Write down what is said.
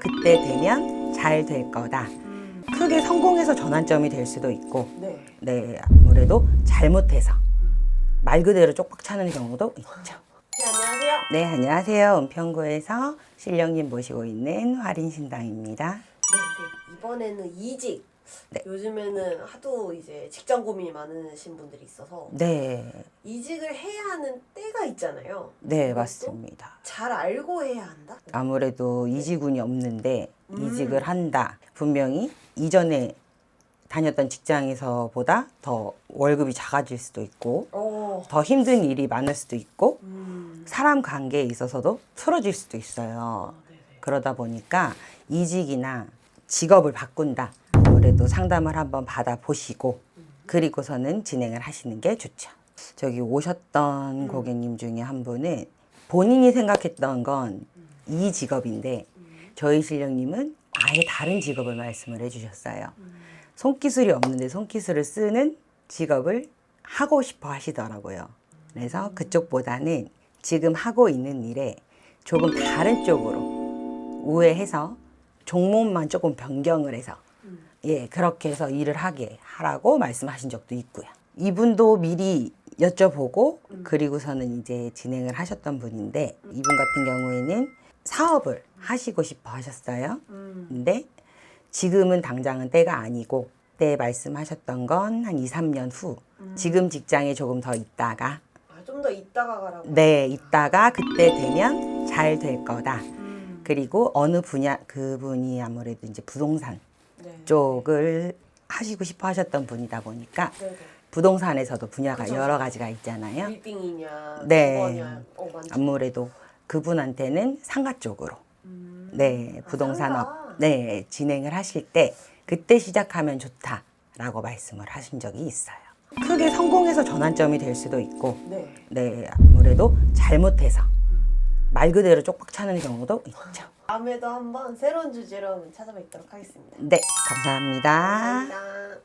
그때 되면 잘 될 거다. 크게 성공해서 전환점이 될 수도 있고, 네. 네, 아무래도 잘못해서 말 그대로 쪽박 차는 경우도 있죠. 네, 안녕하세요. 네, 안녕하세요. 은평구에서 신령님 모시고 있는 화린 신당입니다. 네, 네. 이번에는 이직. 네. 요즘에는 하도 이제 직장 고민이 많으신 분들이 있어서 네, 이직을 해야 하는 때가 있잖아요. 네, 맞습니다. 잘 알고 해야 한다. 아무래도 이직운이 없는데 음. 이직을 한다. 분명히 이전에 다녔던 직장에서보다 더 월급이 작아질 수도 있고, 어. 더 힘든 일이 많을 수도 있고, 음. 사람 관계에 있어서도 틀어질 수도 있어요. 아, 네네. 그러다 보니까 이직이나 직업을 바꾼다. 아무래도 상담을 한번 받아보시고, 그리고서는 진행을 하시는 게 좋죠. 저기 오셨던 음. 고객님 중에 한 분은 본인이 생각했던 건 이 직업인데, 저희 실령님은 아예 다른 직업을 말씀을 해주셨어요. 손기술이 없는데 손기술을 쓰는 직업을 하고 싶어 하시더라고요. 그래서 그쪽보다는 지금 하고 있는 일에 조금 다른 쪽으로 우회해서 종목만 조금 변경을 해서 예 그렇게 해서 일을 하게 하라고 말씀하신 적도 있고요. 이분도 미리 여쭤보고 그리고서는 이제 진행을 하셨던 분인데 이분 같은 경우에는 사업을 하시고 싶어 하셨어요. 음. 근데 지금은 당장은 때가 아니고 때 말씀하셨던 건 한 2, 3년 후 지금 직장에 조금 더 있다가 아, 좀더 있다가 가라고. 네, 있다가 그때 되면 잘 될 거다. 음. 그리고 어느 분야 그분이 아무래도 이제 부동산 네. 쪽을 하시고 싶어 하셨던 분이다 보니까 네 네. 부동산에서도 분야가 그죠. 여러 가지가 있잖아요. 빌딩이냐, 네. 어. 아무래도 그분한테는 상가 쪽으로 음. 네, 아, 부동산업 상가. 네, 진행을 하실 때 그때 시작하면 좋다라고 말씀을 하신 적이 있어요. 크게 성공해서 전환점이 될 수도 있고 네. 네, 아무래도 잘못해서 말 그대로 쪽박 차는 경우도 있죠. 다음에도 한번 새로운 주제로 찾아뵙도록 하겠습니다. 네, 감사합니다. 감사합니다.